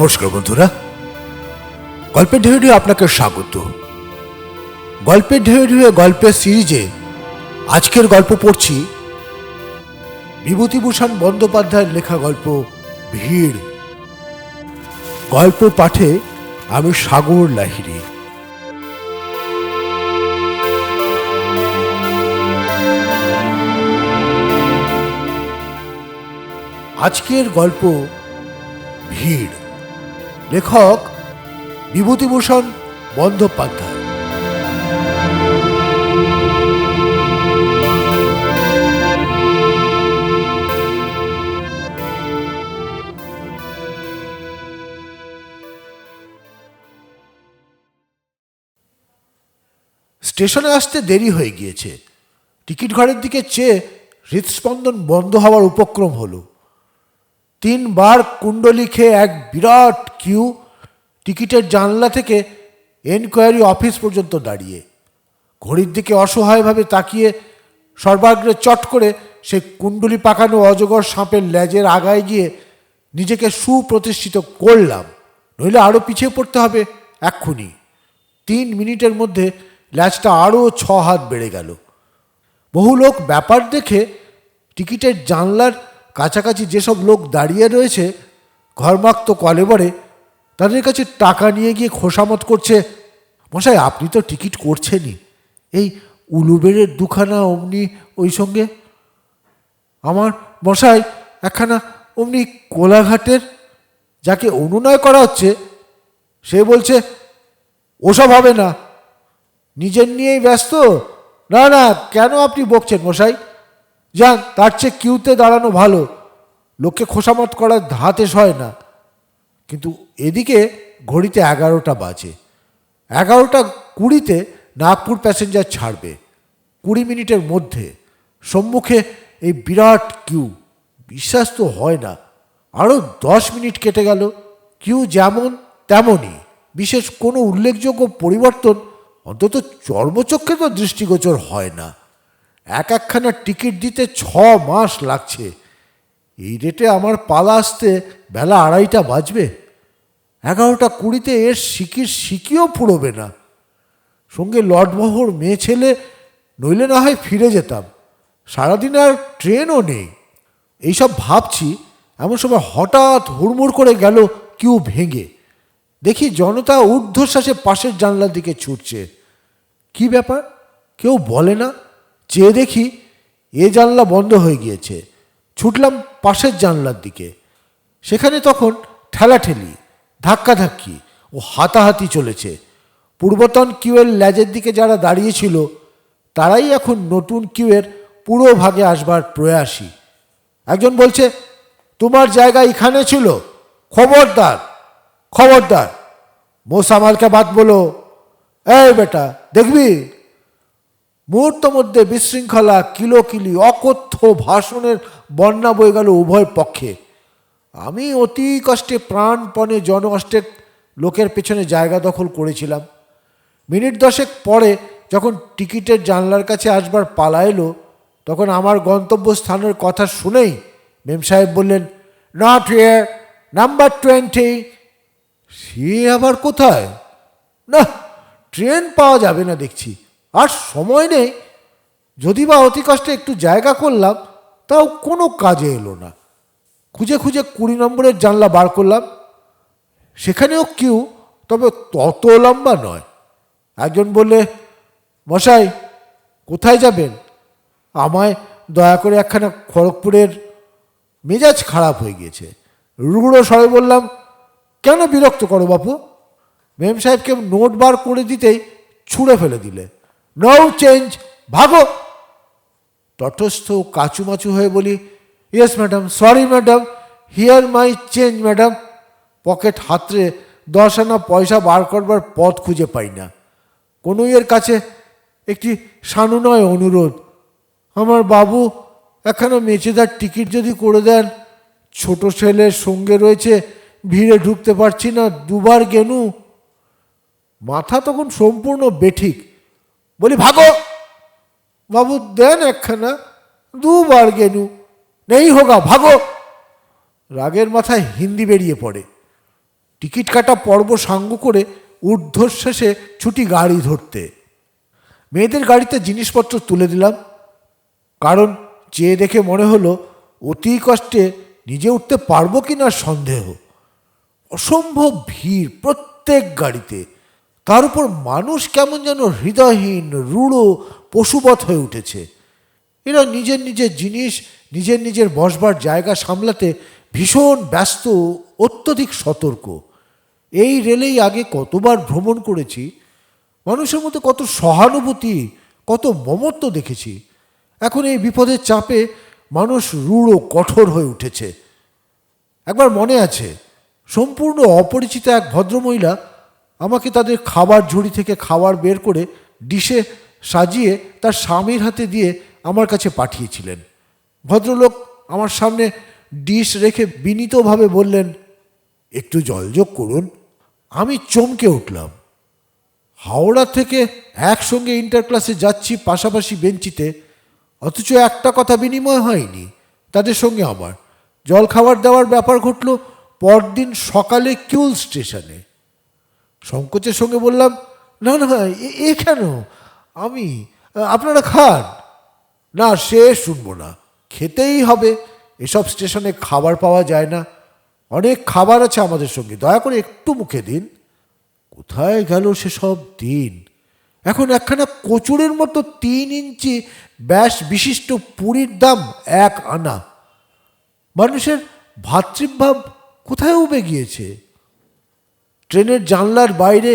নমস্কার বন্ধুরা। গল্পের ঢেউ ঢেউ আপনাকে স্বাগত। গল্পের ঢেউ ঢেউ গল্পের সিরিজে আজকের গল্প পড়ছি বিভূতিভূষণ বন্দ্যোপাধ্যায়ের লেখা গল্প ভিড়। গল্প পাঠে আমি সাগর লাহিড়ী। আজকের গল্প ভিড়। লেখক বিভূতিভূষণ বন্দ্যোপাধ্যায়। স্টেশনে আসতে দেরি হয়ে গিয়েছে। টিকিট ঘরের দিকে চেয়ে হৃদস্পন্দন বন্ধ হওয়ার উপক্রম হলো। তিনবার কুণ্ডলি খেয়ে এক বিরাট কিউ টিকিটের জানলা থেকে এনকোয়ারি অফিস পর্যন্ত দাঁড়িয়ে। ঘড়ির দিকে অসহায়ভাবে তাকিয়ে সর্বাগ্রে চট করে সে কুণ্ডলি পাকানো অজগর সাপের লেজের আগায় গিয়ে নিজেকে সুপ্রতিষ্ঠিত করলাম, নইলে আরও পিছিয়ে পড়তে হবে এক্ষুনি। তিন মিনিটের মধ্যে ল্যাচটা আরও ছ হাত বেড়ে গেল। বহু লোক ব্যাপার দেখে টিকিটের জানলার কাছাকাছি যেসব লোক দাঁড়িয়ে রয়েছে, ঘরমাক্ত কলেবরে, তাদের কাছে টাকা নিয়ে গিয়ে খোসামত করছে, মশাই, আপনি তো টিকিট করছেনই। এই উলুবেড়ের দুখানা অমনি ওই সঙ্গে? আমার মশাই, একখানা অমনি কোলাঘাটের, যাকে অনুনয় করা হচ্ছে, সে বলছে, ওসব হবে না। নিজের নিয়েই ব্যস্ত? না না, কেন আপনি বকছেন মশাই? যান তার চেয়ে কিউতে দাঁড়ানো ভালো। লোককে খোসামত করার ধাতে সয় না। কিন্তু এদিকে ঘড়িতে এগারোটা বাজে। এগারোটা কুড়িতে নাগপুর প্যাসেঞ্জার ছাড়বে। কুড়ি মিনিটের মধ্যে। সম্মুখে এই বিরাট কিউ। বিশ্বাস তো হয় না। আরও দশ মিনিট কেটে গেল। কিউ যেমন তেমনই। বিশেষ কোনো উল্লেখযোগ্য পরিবর্তন অন্তত চর্মচক্ষে তো দৃষ্টিগোচর হয় না। এক একখানা টিকিট দিতে ছ মাস লাগছে। এই রেটে আমার পালা আসতে বেলা আড়াইটা বাজবে। এগারোটা কুড়িতে এর সিকির সিকিও ফুরোবে না। সঙ্গে লটবহর মেয়ে ছেলে, নইলে না হয় ফিরে যেতাম। সারাদিন আর ট্রেনও নেই। এইসব ভাবছি, এমন সময় হঠাৎ হুড়মুড় করে গেল কিউ ভেঙে। দেখি জনতা ঊর্ধ্বশ্বাসে পাশের জানলার দিকে ছুটছে। কি ব্যাপার? কেউ বলে না? চেয়ে দেখি এ জানলা বন্ধ হয়ে গিয়েছে। ছুটলাম পাশের জানলার দিকে। সেখানে তখন ঠেলাঠেলি, ধাক্কাধাক্কি ও হাতাহাতি চলেছে। পূর্বতন কিউয়ের ল্যাজের দিকে যারা দাঁড়িয়েছিল, তারাই এখন নতুন কিউয়ের পুরো ভাগে আসবার প্রয়াসী। একজন বলছে, তোমার জায়গা এখানে ছিল? খবরদার খবরদার। মোসামালকে বাদ বলো। এই বেটা, দেখবি? মুহূর্ত মধ্যে বিশৃঙ্খলা, কিলোকিলি, অকথ্য ভাষণের বন্যা বয়ে গেল উভয় পক্ষে। আমি অতি কষ্টে প্রাণপণে জনকষ্টের লোকের পেছনে জায়গা দখল করেছিলাম। মিনিট দশেক পরে যখন টিকিটের জানলার কাছে আসবার পালা এলো, তখন আমার গন্তব্যস্থানের কথা শুনেই মেম সাহেব বললেন নট হিয়ার নাম্বার টোয়েন্টি সে আবার কোথায়? না, ট্রেন পাওয়া যাবে না দেখছি। আর সময় নেই। যদি বা অতি কষ্টে একটু জায়গা করলাম, তাও কোনো কাজে এলো না। খুঁজে খুঁজে কুড়ি নম্বরের জানলা বার করলাম। সেখানেও কিউ, তবে তত লম্বা নয়। একজন বললে, মশাই, কোথায় যাবেন? আমায় দয়া করে একখানা খড়গপুরের মেজাজ খারাপ হয়ে গিয়েছে। রুড়ো স্বরে বললাম, কেন বিরক্ত করো বাপু? মেম সাহেবকে নোট বার করে দিতেই ছুঁড়ে ফেলে দিলে। নো চেঞ্জ ভাগো। তটস্থ কাচুমাচু হয়ে বলি yes madam sorry madam here my change madam pocket হাতরে দশ আনা পয়সা বার করবার পথ খুঁজে পাই না। কোনো এর কাছে একটি সানুনয় অনুরোধ, আমার বাবু একখানা মেচেদার টিকিট যদি করে দেন, ছোট ছেলের সঙ্গে রয়েছে, ভিড়ে ঢুকতে পারছি না, দুবার গেনু। মাথা তখন সম্পূর্ণ বেঠিক। বলি ভাগো বাবু দেন একখানা দুবার গেনু নেই হোগা ভাগো রাগের মাথায় হিন্দি বেরিয়ে পড়ে টিকিট কাটা পর্ব সাঙ্গ করে ঊর্ধ্বশ্বাসে ছুটি গাড়ি ধরতে মেয়েদের গাড়িতে জিনিসপত্র তুলে দিলাম। কারণ চেয়ে দেখে মনে হলো, অতি কষ্টে নিজে উঠতে পারব কি না সন্দেহ। অসম্ভব ভিড় প্রত্যেক গাড়িতে। তার উপর মানুষ কেমন যেন হৃদয়হীন, রূঢ়, পশুবৎ হয়ে উঠেছে। এরা নিজের নিজের জিনিস, নিজের নিজের বসবার জায়গা সামলাতে ভীষণ ব্যস্ত, অত্যধিক সতর্ক। এই রেলেই আগে কতবার ভ্রমণ করেছি, মানুষের মধ্যে কত সহানুভূতি, কত মমত্ব দেখেছি। এখন এই বিপদের চাপে মানুষ রূঢ়, কঠোর হয়ে উঠেছে। একবার মনে আছে, সম্পূর্ণ অপরিচিত এক ভদ্রমহিলা আমাকে তাদের খাবার ঝুড়ি থেকে খাবার বের করে ডিশে সাজিয়ে তার স্বামীর হাতে দিয়ে আমার কাছে পাঠিয়েছিলেন। ভদ্রলোক আমার সামনে ডিশ রেখে বিনীতভাবে বললেন, একটু জলযোগ করুন। আমি চমকে উঠলাম। হাওড়া থেকে একসঙ্গে ইন্টার ক্লাসে যাচ্ছি পাশাপাশি বেঞ্চিতে, অথচ একটা কথা বিনিময় হয়নি তাদের সঙ্গে আমার। জল খাবার দেওয়ার ব্যাপার ঘটল পরদিন সকালে কিউল স্টেশনে। সংকোচের সঙ্গে বললাম, না না এ- কেন? আমি, আপনারা খান। না, সে শুনব না। খেতেই হবে। এসব স্টেশনে খাবার পাওয়া যায় না। অনেক খাবার আছে আমাদের সঙ্গে। দয়া করে একটু মুখে দিন। কোথায় গেল সেসব দিন? এখন একখানা কচুরের মতো তিন ইঞ্চি ব্যাস বিশিষ্ট পুরীর দাম এক আনা। মানুষের ভাতৃভাব কোথায় উবে গিয়েছে? ট্রেনের জানলার বাইরে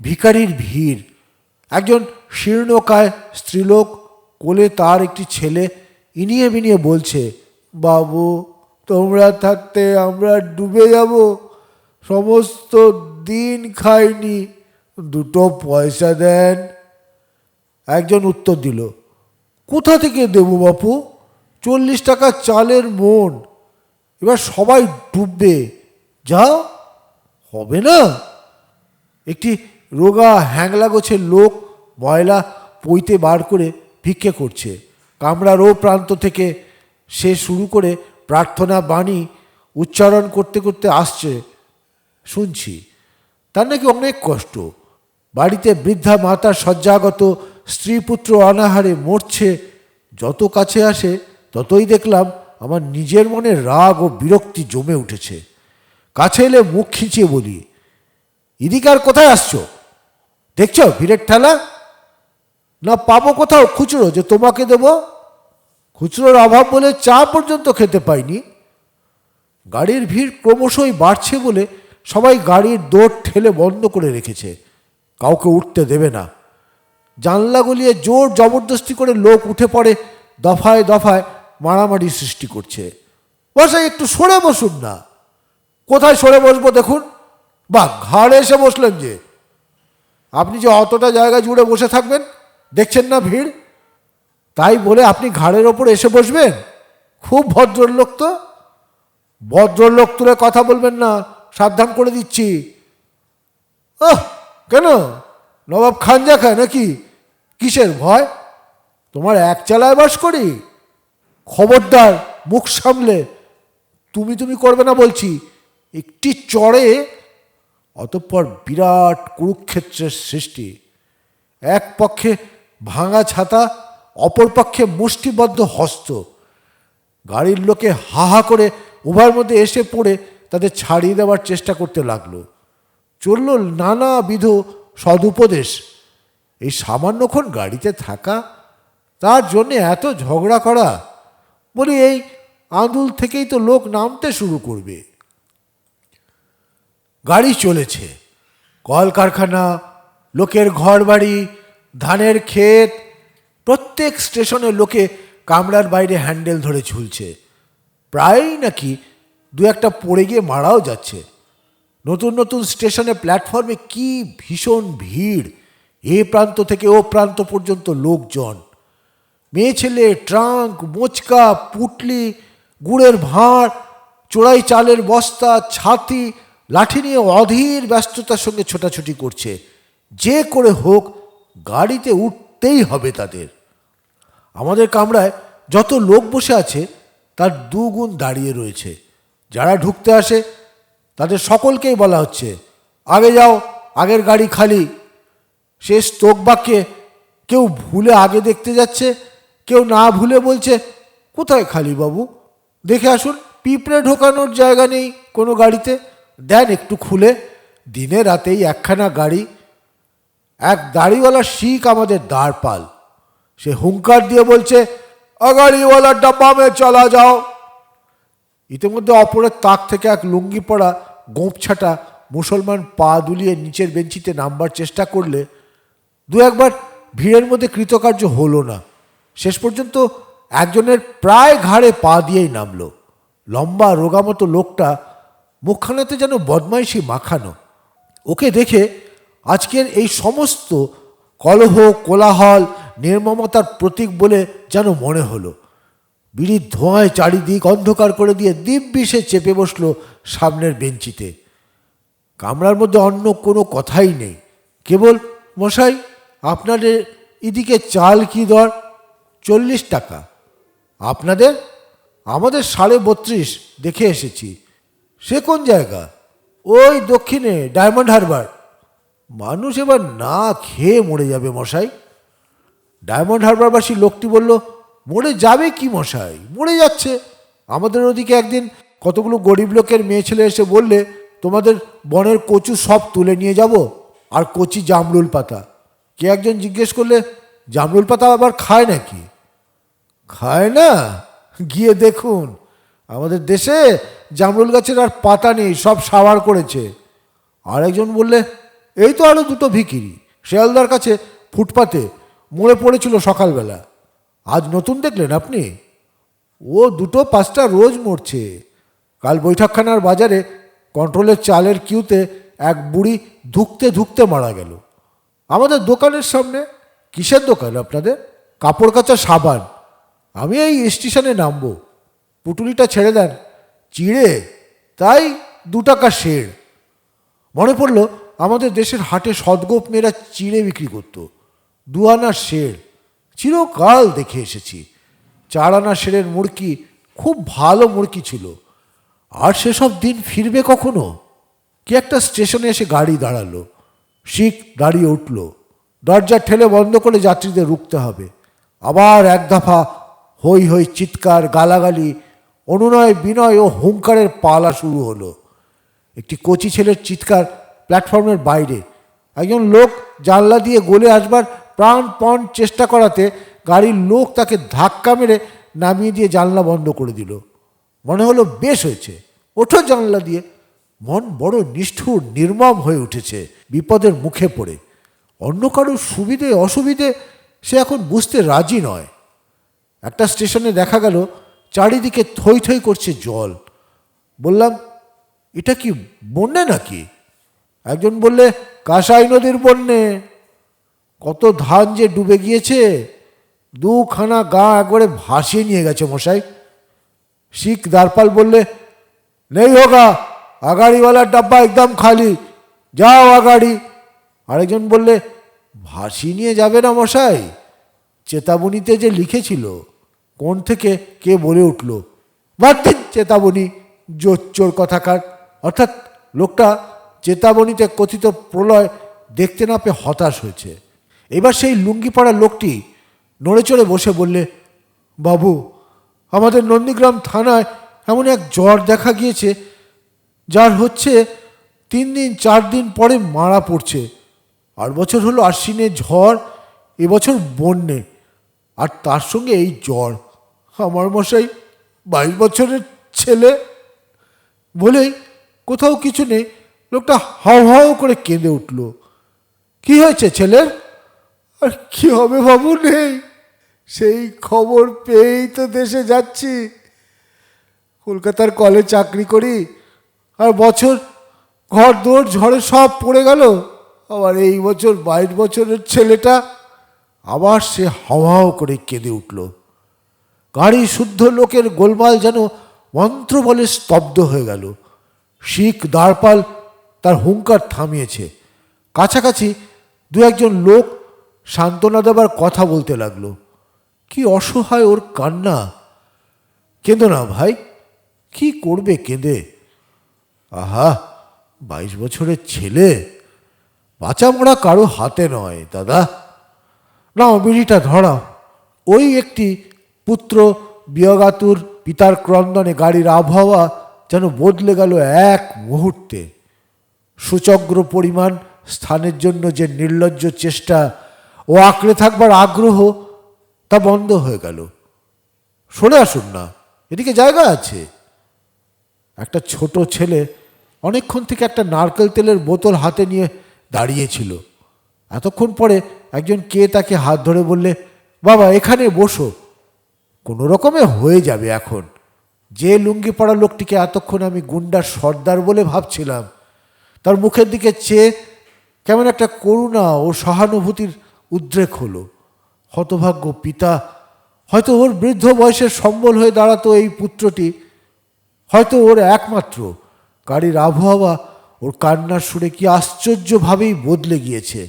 ভিখারির ভিড়। একজন শীর্ণকায় স্ত্রীলোক কোলে তার একটি ছেলে ইনিয়ে বিনিয়ে বলছে, বাবু, তোমরা থাকতে আমরা ডুবে যাব। সমস্ত দিন খাইনি, দুটো পয়সা দেন। একজন উত্তর দিল, কোথা থেকে দেবো বাপু? চল্লিশ টাকা চালের মন। এবার সবাই ডুববে। যাও। হবে না? একটি রোগা হ্যাংলা গোছের লোক ময়লা পইতে বার করে ভিক্ষে করছে। কামরার ও প্রান্ত থেকে সে শুরু করে প্রার্থনা বাণী উচ্চারণ করতে করতে আসছে। শুনছি, তার নাকি অনেক কষ্ট। বাড়িতে বৃদ্ধা মাতার শয্যাগত স্ত্রী পুত্র অনাহারে মরছে, যত কাছে আসে ততই দেখলাম আমার নিজের মনে রাগ ও বিরক্তি জমে উঠেছে। কাছে এলে মুখ খিঁচিয়ে বলি, ইদিকার কোথায় আসছো? দেখছ ভিড়ের ঠেলা? না পাবো কোথাও খুচরো যে তোমাকে দেব? খুচরোর অভাব বলে চা পর্যন্ত খেতে পাইনি। গাড়ির ভিড় ক্রমশই বাড়ছে বলে সবাই গাড়ির দৌড় ঠেলে বন্ধ করে রেখেছে। কাউকে উঠতে দেবে না। জানলা গলিয়ে জোর জবরদস্তি করে লোক উঠে পড়ে, দফায় দফায় মারামারি সৃষ্টি করছে। বসাই একটু সরে বসুন না। কোথায় সরে বসবো দেখুন? বা ঘাড়ে এসে বসলেন যে। আপনি যে অতটা জায়গা জুড়ে বসে থাকবেন, দেখছেন না ভিড়? তাই বলে আপনি ঘাড়ের ওপর এসে বসবেন? খুব ভদ্রলোক তো। ভদ্রলোক তুলে কথা বলবেন না, সাবধান করে দিচ্ছি। ওহ, কেন? নবাব খানজা খায় নাকি? কিসের ভয়? তোমার এক চালায় বাস করি? খবরদার, মুখ সামলে। তুমি তুমি করবে না বলছি। একটি চড়ে অতঃপর বিরাট কুরুক্ষেত্রের সৃষ্টি। এক পক্ষে ভাঙা ছাতা, অপর পক্ষে মুষ্টিবদ্ধ হস্ত। গাড়ির লোকে হা হা করে উভয়ের মধ্যে এসে পড়ে তাদের ছাড়িয়ে দেওয়ার চেষ্টা করতে লাগল। চলল নানাবিধ সদুপদেশ। এই সামান্যক্ষণ গাড়িতে থাকা, তার জন্যে এত ঝগড়া করা, বলি এই আঁদুল থেকেই তো লোক নামতে শুরু করবে। গাড়ি চলেছে। কলকারখানা, লোকের ঘর বাড়ি ধানের ক্ষেত, প্রত্যেক স্টেশনে লোকে কামরার বাইরে হ্যান্ডেল ধরে ঝুলছে। প্রায়ই নাকি দু একটা পড়ে গিয়ে মারাও যাচ্ছে। নতুন নতুন স্টেশনে প্ল্যাটফর্মে কি ভীষণ ভিড়। এ প্রান্ত থেকে ও প্রান্ত পর্যন্ত লোকজন। মেয়ে ছেলে, ট্রাঙ্ক, মোচকা, পুটলি, গুড়ের ভাঁড়, চোরাই চালের বস্তা, ছাতি লাঠি নিয়ে অধীর ব্যস্ততার সঙ্গে ছোটাছুটি করছে। যে করে হোক, গাড়িতে উঠতেই হবে তাদের। আমাদের কামরায় যত লোক বসে আছে, তার দুগুণ দাঁড়িয়ে রয়েছে। যারা ঢুকতে আসে, তাদের সকলকেই বলা হচ্ছে, আগে যাও, আগের গাড়ি খালি। সে তোক বাক্যে কেউ ভুলে আগে দেখতে যাচ্ছে, কেউ না ভুলে বলছে, কোথায় খালি বাবু? দেখে আসুন, পিঁপড়ে ঢোকানোর জায়গা নেই কোনো গাড়িতে। দেন একটু খুলে, দিনে রাতেই একখানা গাড়ি, এক দাড়িওয়ালা শিখ আমাদের দাঁড় পাল। সে হুঙ্কার দিয়ে বলছে আগাড়িওয়ালা ডাব্বা মে চলা যাও। ইতিমধ্যে অপরের তাক থেকে এক লুঙ্গি পরা গোঁপছাটা মুসলমান পা দুলিয়ে নিচের বেঞ্চিতে নামবার চেষ্টা করলে, দু একবার ভিড়ের মধ্যে কৃতকার্য হলো না। শেষ পর্যন্ত একজনের প্রায় ঘাড়ে পা দিয়েই নামলো। লম্বা, রোগামতো লোকটা মুখখানাতে যেন বদমাইশি মাখানো। ওকে দেখে আজকের এই সমস্ত কলহ, কোলাহল, নির্মমতার প্রতীক বলে যেন মনে হলো। বিড়ির ধোঁয়ায় চারিদিক অন্ধকার করে দিয়ে দিব্যি সে চেপে বসল সামনের বেঞ্চিতে। কামরার মধ্যে অন্য কোনো কথাই নেই। কেবল, মশাই, আপনাদের এদিকে চাল কি দর? চল্লিশ টাকা। আপনাদের? আমাদের সাড়ে বত্রিশ, দেখে এসেছি। সে কোন জায়গা? ওই দক্ষিণে, ডায়মন্ড হারবার। মানুষ এবার না খেয়ে মরে যাবে মশাই। ডায়মন্ড হারবারবাসী লোকটি বলল, মরে যাবে কি মশাই? মরে যাচ্ছে। আমাদের ওদিকে একদিন কতগুলো গরিব লোকের মেয়ে ছেলে এসে বললে, তোমাদের বনের কচু সব তুলে নিয়ে যাব আর কচি জামরুল পাতা। কে একজন জিজ্ঞেস করলে, জামরুল পাতা আবার খায় নাকি? খায় না? গিয়ে দেখুন। আমাদের দেশে জামরুল গাছের আর পাতা নেই, সব সাবার করেছে। আরেকজন বললে, এই তো আরও দুটো ভিকিরি, শেয়ালদার কাছে ফুটপাতে মরে পড়েছিল সকালবেলা। আজ নতুন দেখলেন আপনি? ও দুটো পাঁচটা রোজ মরছে। কাল বৈঠকখানার বাজারে কন্ট্রোলের চালের কিউতে এক বুড়ি ধুকতে ধুকতে মারা গেল। আমাদের দোকানের সামনে, কিসের দোকান আপনাদের? কাপড় কাচা সাবান। আমি এই স্টেশনে নামবো। পুটুলিটা ছেড়ে দেন। চিড়ে, তাই দু টাকা শেড় মনে পড়ল, আমাদের দেশের হাটে সদগোপ মেয়েরা চিড়ে বিক্রি করতো। দু আনা শের, চিরকাল দেখে এসেছি। চার আনা শেরের মুরকি খুব ভালো মুরকি ছিল। আর সেসব দিন ফিরবে কখনো? কি একটা স্টেশনে এসে গাড়ি দাঁড়াল। শিখ দাঁড়িয়ে উঠল। দরজা ঠেলে বন্ধ করে যাত্রীদের রুখতে হবে। আবার এক দফা হই হই চিৎকার, গালাগালি অনুনয়, বিনয় ও হুঙ্কারের পালা শুরু হলো। একটি কচি ছেলের চিৎকার প্ল্যাটফর্মের বাইরে। একজন লোক জানলা দিয়ে গলে আসবার প্রাণপণ চেষ্টা করাতে গাড়ির লোক তাকে ধাক্কা মেরে নামিয়ে দিয়ে জানলা বন্ধ করে দিল। মনে হলো বেশ হয়েছে। ওঠো জানলা দিয়ে। মন বড় নিষ্ঠুর, নির্মম হয়ে উঠেছে। বিপদের মুখে পড়ে। অন্য কারোর সুবিধে, অসুবিধে সে এখন বুঝতে রাজি নয়। একটা স্টেশনে দেখা গেল চারিদিকে থই থই করছে জল। বললাম, এটা কি বন্যে নাকি? একজন বললে, কাঁসাই নদীর বন্যে। কত ধান যে ডুবে গিয়েছে, দুখানা গা একবারে ভাসিয়ে নিয়ে গেছে মশাই। শিখ দারপাল বললে, নেই হোগা আগাড়িওয়ালার ডাব্বা একদম খালি, যাও আগাড়ি। আরেকজন বললে, ভাসিয়ে নিয়ে যাবে না মশাই, চেতাবনীতে যে লিখেছিল কোন থেকে কে বলে উঠল? দিন চেতাবনী, জোচ্চোর কথাকার। অর্থাৎ লোকটা চেতাবনীতে কথিত প্রলয় দেখতে না পেয়ে হতাশ হয়েছে। এবার সেই লুঙ্গি পড়া লোকটি নড়ে চড়ে বসে বললে, বাবু, আমাদের নন্দীগ্রাম থানায় এমন এক জ্বর দেখা গিয়েছে, যার হচ্ছে তিন দিন, চার দিন পরে মারা পড়ছে। আর বছর হলো আশ্বিনের ঝড় এবছর বন্যে। আর তার সঙ্গে এই জ্বর। আমার মশাই বাইশ বছরের ছেলে বলেই কোথাও কিছু নেই। লোকটা হাও হাও করে কেঁদে উঠল। কি হয়েছে ছেলের? আর কি হবে বাবু, নেই। সেই খবর পেয়েই তো দেশে যাচ্ছি। কলকাতার কলে চাকরি করি, আর বছর ঘর দৌড় ঝড়ে সব পড়ে গেল। আবার এই বছর বাইশ বছরের ছেলেটা আবার সে হাওয়াও করে কেঁদে উঠল। গাড়ি শুদ্ধ লোকের গোলমাল যেন মন্ত্র বলে স্তব্ধ হয়ে গেল। শিখ দাঁড়পাল তার হুঙ্কার থামিয়েছে। কাছাকাছি দু একজন লোক সান্ত্বনা দেবার কথা বলতে লাগল। কি অসহায় ওর কান্না। কেঁদো না ভাই, কি করবে কেঁদে? আহা, বাইশ বছরের ছেলে। বাঁচা মরা কারও হাতে নয়, দাদা। নাও, বিড়িটা ধরাও। ওই একটি পুত্র বিয়গাতুর পিতার ক্রন্দনে গাড়ির আবহাওয়া যেন বদলে গেল এক মুহূর্তে। সুচগ্র পরিমাণ স্থানের জন্য যে নির্লজ্জ চেষ্টা ও আঁকড়ে থাকবার আগ্রহ তা বন্ধ হয়ে গেল। সরে আসুন না, এদিকে জায়গা আছে। একটা ছোট ছেলে অনেকক্ষণ থেকে একটা নারকেল তেলের বোতল হাতে নিয়ে দাঁড়িয়েছিল। এতক্ষণ পরে একজন কে তাকে হাত ধরে বললে, বাবা, এখানে বসো। কোনো রকমে হয়ে যাবে এখন। যে লুঙ্গি পড়া লোকটিকে এতক্ষণ আমি গুন্ডার সর্দার বলে ভাবছিলাম, তার মুখের দিকে চেয়ে কেমন একটা করুণা ও সহানুভূতির উদ্রেক হলো। হতভাগ্য পিতা, হয়তো ওর বৃদ্ধ বয়সের সম্বল হয়ে দাঁড়াতো এই পুত্রটি, হয়তো ওর একমাত্র। গাড়ির আবহাওয়া, ওর কান্নার সুরে কি আশ্চর্যভাবেই বদলে গিয়েছে।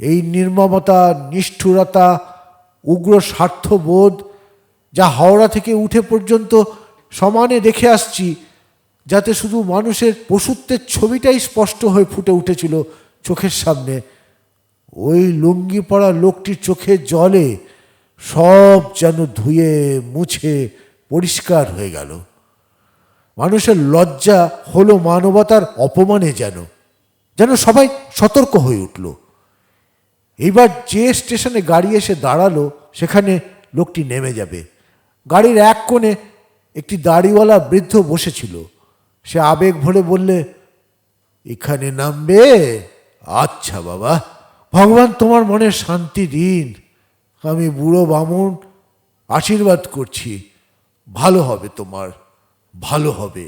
এই নির্মমতা, নিষ্ঠুরতা, উগ্র স্বার্থবোধ যা হাওড়া থেকে উঠে পর্যন্ত সমানে দেখে আসছি, যাতে শুধু মানুষের পশুত্বের ছবিটাই স্পষ্ট হয়ে ফুটে উঠেছিল চোখের সামনে। ওই লুঙ্গি পড়া লোকটির চোখের জলে সব যেন ধুয়ে মুছে পরিষ্কার হয়ে গেল। মানুষের লজ্জা হলো মানবতার অপমানে যেন যেন সবাই সতর্ক হয়ে উঠল। এইবার যে স্টেশনে গাড়ি এসে দাঁড়াল, সেখানে লোকটি নেমে যাবে। গাড়ির এক কোণে একটি দাড়িওয়ালা বৃদ্ধ বসেছিল। সে আবেগ ভরে বললে, এখানে নামবে? আচ্ছা বাবা, ভগবান তোমার মনে শান্তি দিন। আমি বুড়ো বামুন, আশীর্বাদ করছি। ভালো হবে তোমার, ভালো হবে।